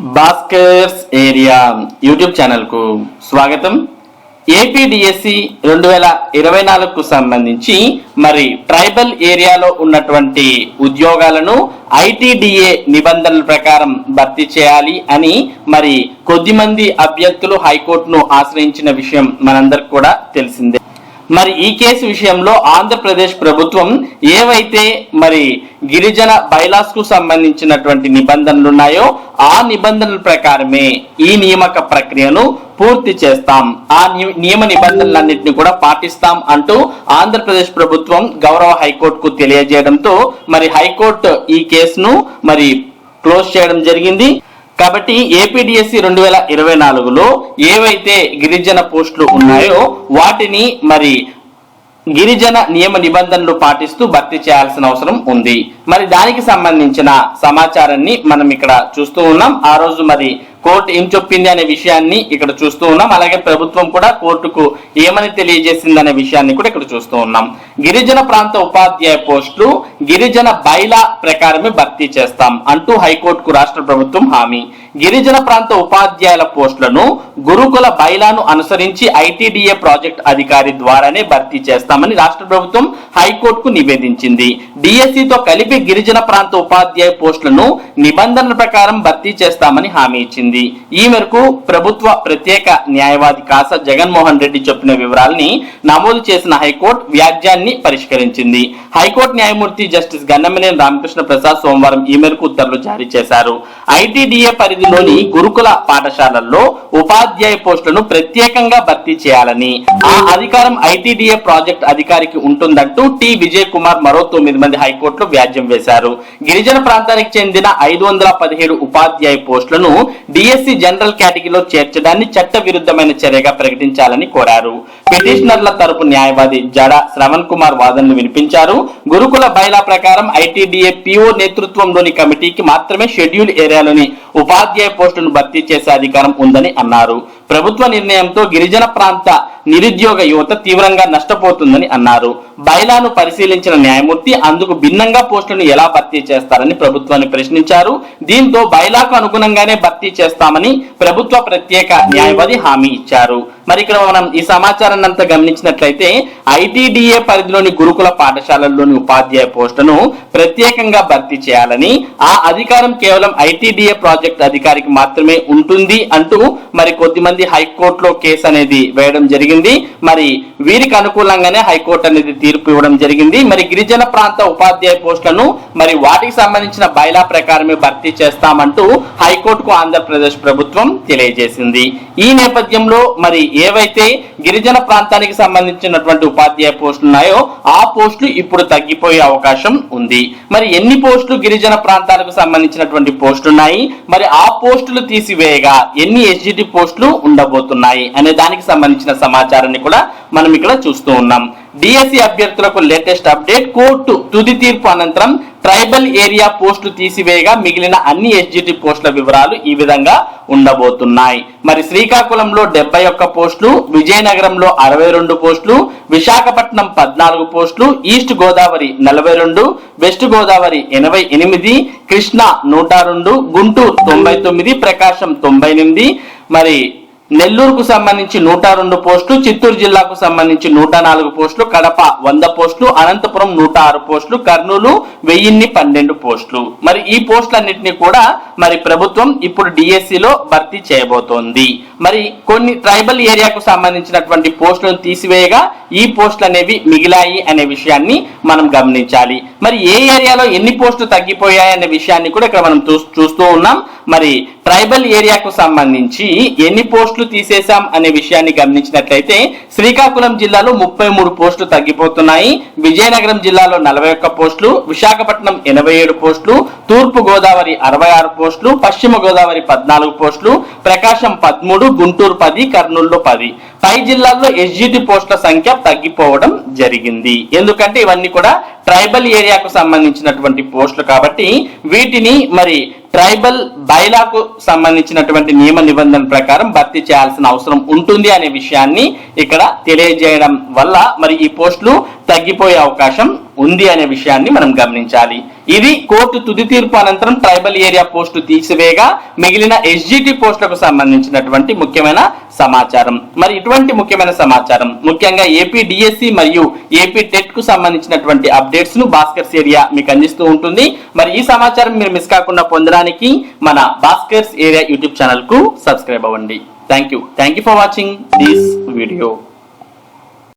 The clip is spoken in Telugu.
భాస్కర్స్ ఏరియా యూట్యూబ్ ఛానల్కు స్వాగతం. ఏపీడిఎస్సి రెండు వేల ఇరవై నాలుగుకు సంబంధించి మరి ట్రైబల్ ఏరియాలో ఉన్నటువంటి ఉద్యోగాలను ఐటీడీఏ నిబంధనల ప్రకారం భర్తీ చేయాలి అని మరి కొద్దిమంది అభ్యర్థులు హైకోర్టును ఆశ్రయించిన విషయం మనందరికి కూడా తెలిసిందే. మరి ఈ కేసు విషయంలో ఆంధ్రప్రదేశ్ ప్రభుత్వం ఏవైతే మరి గిరిజన బైలాస్కు సంబంధించినటువంటి నిబంధనలు ఉన్నాయో ఆ నిబంధనల ప్రకారమే ఈ నియామక ప్రక్రియను పూర్తి చేస్తాం. ఆ ని- నియమ నిబంధనలన్నింటినీ కూడా పాటిస్తాం అంటూ ఆంధ్రప్రదేశ్ ప్రభుత్వం గౌరవ హైకోర్టుకు తెలియజేయడంతో మరి హైకోర్టు ఈ కేసును మరి క్లోజ్ చేయడం జరిగింది. కాబట్టి ఏపీడిఎస్సి రెండు వేల ఇరవై నాలుగులో ఏవైతే గిరిజన పోస్టులు ఉన్నాయో వాటిని మరి గిరిజన నియమ నిబంధనలు పాటిస్తూ భర్తీ చేయాల్సిన అవసరం ఉంది. మరి దానికి సంబంధించిన సమాచారాన్ని మనం ఇక్కడ చూస్తూ ఉన్నాం. ఆ రోజు మరి కోర్టు ఏం చెప్పింది అనే విషయాన్ని ఇక్కడ చూస్తూ ఉన్నాం. అలాగే ప్రభుత్వం కూడా కోర్టుకు ఏమని తెలియజేసింది అనే విషయాన్ని కూడా ఇక్కడ చూస్తూ ఉన్నాం. గిరిజన ప్రాంత ఉపాధ్యాయ పోస్టులు గిరిజన బైలా ప్రకారమే భర్తీ చేస్తాం అంటూ హైకోర్టుకు రాష్ట్ర ప్రభుత్వం హామీ. గిరిజన ప్రాంత ఉపాధ్యాయుల పోస్టులను గురుకుల బైలాను అనుసరించి ఐటీడీఏ ప్రాజెక్ట్ అధికారి ద్వారానే భర్తీ చేస్తామని రాష్ట్ర ప్రభుత్వం హైకోర్టుకు నివేదించింది. డిఎస్సితో కలిపి గిరిజన ప్రాంత ఉపాధ్యాయ పోస్టులను నిబంధనల ప్రకారం భర్తీ చేస్తామని హామీ ఇచ్చింది. ఈ మేరకు ప్రభుత్వ ప్రత్యేక న్యాయవాది కాస జగన్మోహన్ రెడ్డి చెప్పిన వివరాలని నమోదు చేసిన హైకోర్టు వ్యాజ్యాన్ని పరిష్కరించింది. హైకోర్టు న్యాయమూర్తి జస్టిస్ గన్నమనేని రామకృష్ణ ప్రసాద్ సోమవారం ఈ మేరకు ఉత్తర్వులు జారీ చేశారు. ఐటీడీఏ పరిధిలోని గురుకుల పాఠశాలల్లో ఉపాధ్యాయ పోస్టులను ప్రత్యేకంగా భర్తీ చేయాలని ఆ అధికారం ఐటీడీఏ ప్రాజెక్ట్ అధికారికి ఉంటుందంటూ టి విజయ్ కుమార్ మరో తొమ్మిది మంది హైకోర్టులో వ్యాజ్యం వేశారు. గిరిజన ప్రాంతానికి చెందిన ఐదు వందల పదిహేడు ఉపాధ్యాయ పోస్టులను డి బీఎస్సీ జనరల్ కేటగిరీలో చేర్చడాన్ని చట్ట విరుద్ధమైన చర్యగా ప్రకటించాలని కోరారు. పిటిషనర్ల తరపు న్యాయవాది జడ శ్రవణ్ కుమార్ వాదనలు వినిపించారు. గురుకుల బైలా ప్రకారం ఐటీడీఏ పిఓ నేతృత్వంలోని కమిటీకి మాత్రమే షెడ్యూల్ ఏరియాలోని ఉపాధ్యాయ పోస్టును భర్తీ చేసే అధికారం ఉందని అన్నారు. ప్రభుత్వ నిర్ణయంతో గిరిజన ప్రాంత నిరుద్యోగ యువత తీవ్రంగా నష్టపోతుందని అన్నారు. బైలాను పరిశీలించిన న్యాయమూర్తి అందుకు భిన్నంగా పోస్టులను ఎలా భర్తీ చేస్తారని ప్రభుత్వాన్ని ప్రశ్నించారు. దీంతో బైలాకు అనుగుణంగానే భర్తీ చేస్తామని ప్రభుత్వ ప్రత్యేక న్యాయవాది హామీ ఇచ్చారు. మరి ఇక్కడ మనం ఈ సమాచారాన్ని అంతా గమనించినట్లయితే ఐటీడీఏ పరిధిలోని గురుకుల పాఠశాలల్లోని ఉపాధ్యాయ పోస్టును ప్రత్యేకంగా భర్తీ చేయాలని ఆ అధికారం కేవలం ఐటీడీఏ ప్రాజెక్ట్ అధికారికి మాత్రమే ఉంటుంది అంటూ మరి కొద్దిమంది హైకోర్టులో కేసు అనేది వేయడం జరిగింది. మరి వీరికి అనుకూలంగానే హైకోర్టు అనేది తీర్పు ఇవ్వడం జరిగింది. మరి గిరిజన ప్రాంత ఉపాధ్యాయ పోస్టులను మరి వాటికి సంబంధించిన బైలా ప్రకారమే భర్తీ చేస్తామంటూ హైకోర్టుకు ఆంధ్రప్రదేశ్ ప్రభుత్వం తెలియజేసింది. ఈ నేపథ్యంలో మరి ఏవైతే గిరిజన ప్రాంతానికి సంబంధించినటువంటి ఉపాధ్యాయ పోస్టులు ఉన్నాయో ఆ పోస్టులు ఇప్పుడు తగ్గిపోయే అవకాశం ఉంది. మరి ఎన్ని పోస్టులు గిరిజన ప్రాంతాలకు సంబంధించినటువంటి పోస్టులు ఉన్నాయి? మరి ఆ పోస్టులు తీసివేయగా ఎన్ని ఎస్జిటి పోస్టులు ఉండబోతున్నాయి? అనే దానికి సంబంధించిన సమాచారాన్ని కూడా మనం ఇక్కడ చూస్తూ ఉన్నాం. డిఎస్సి అభ్యర్థులకు లేటెస్ట్ అప్డేట్ కోర్టు తుది తీర్పు అనంతరం ట్రైబల్ ఏరియా పోస్టులు తీసివేయగా మిగిలిన అన్ని ఎస్జిటి పోస్టుల వివరాలు ఈ విధంగా ఉండబోతున్నాయి. మరి శ్రీకాకుళంలో డెబ్బై ఒక్క పోస్టులు విజయనగరంలో అరవై రెండు పోస్టులు విశాఖపట్నం పద్నాలుగు పోస్టులు ఈస్ట్ గోదావరి నలభై రెండు వెస్ట్ గోదావరి ఎనభై ఎనిమిది కృష్ణా నూట రెండు గుంటూరు తొంభై తొమ్మిది ప్రకాశం తొంభై ఎనిమిది. మరి నెల్లూరుకు సంబంధించి నూట రెండు పోస్టులు చిత్తూరు జిల్లాకు సంబంధించి నూట నాలుగు పోస్టులు కడప వంద పోస్టులు అనంతపురం నూట ఆరు పోస్టులు కర్నూలు వెయ్యిన్ని పన్నెండు పోస్టులు. మరి ఈ పోస్టులన్నింటినీ కూడా మరి ప్రభుత్వం ఇప్పుడు డిఎస్సిలో భర్తీ చేయబోతోంది. మరి కొన్ని ట్రైబల్ ఏరియాకు సంబంధించినటువంటి పోస్టులను తీసివేయగా ఈ పోస్టులు అనేవి మిగిలాయి అనే విషయాన్ని మనం గమనించాలి. మరి ఏ ఏరియాలో ఎన్ని పోస్టులు తగ్గిపోయాయి అనే విషయాన్ని కూడా ఇక్కడ మనం చూ- చూస్తూ ఉన్నాం. మరి ట్రైబల్ ఏరియాకు సంబంధించి ఎన్ని పోస్టులు తీసేశాం అనే విషయాన్ని గమనించినట్లయితే శ్రీకాకుళం జిల్లాలో ముప్పై మూడు పోస్టులు తగ్గిపోతున్నాయి. విజయనగరం జిల్లాలో నలభై ఒక్క పోస్టులు విశాఖపట్నం ఎనభై ఏడు పోస్టులు తూర్పు గోదావరి అరవై ఆరు పోస్టులు పశ్చిమ గోదావరి పద్నాలుగు పోస్టులు ప్రకాశం పదమూడు గుంటూరు పది కర్నూలు పది. పై జిల్లాల్లో ఎస్జిటి పోస్టుల సంఖ్య తగ్గిపోవడం జరిగింది. ఎందుకంటే ఇవన్నీ కూడా ట్రైబల్ ఏరియాకు సంబంధించినటువంటి పోస్టులు కాబట్టి వీటిని మరి ట్రైబల్ బైలాకు సంబంధించినటువంటి నియమ నిబంధన ప్రకారం భర్తీ చేయాల్సిన అవసరం ఉంటుంది అనే విషయాన్ని ఇక్కడ తెలియజేయడం వల్ల మరి ఈ పోస్టులు తగ్గిపోయే అవకాశం ఉంది అనే విషయాన్ని మనం గమనించాలి. ఇది కోర్టు తుది తీర్పు అనంతరం ట్రైబల్ ఏరియా పోస్టు తీసివేయగా మిగిలిన ఎస్జిటి పోస్టులకు సంబంధించినటువంటి ముఖ్యమైన సమాచారం. మరి ఇటువంటి ముఖ్యమైన సమాచారం ముఖ్యంగా ఏపీ డిఎస్సి మరియు ఏపీ టెట్కు సంబంధించినటువంటి అప్డేట్స్ను భాస్కర్స్ ఏరియా మీకు అందిస్తూ ఉంటుంది. మరి ఈ సమాచారం మీరు మిస్ కాకుండా పొందడానికి మన భాస్కర్స్ ఏరియా యూట్యూబ్ ఛానల్కు సబ్స్క్రైబ్ అవ్వండి. Thank you thank you for watching this video.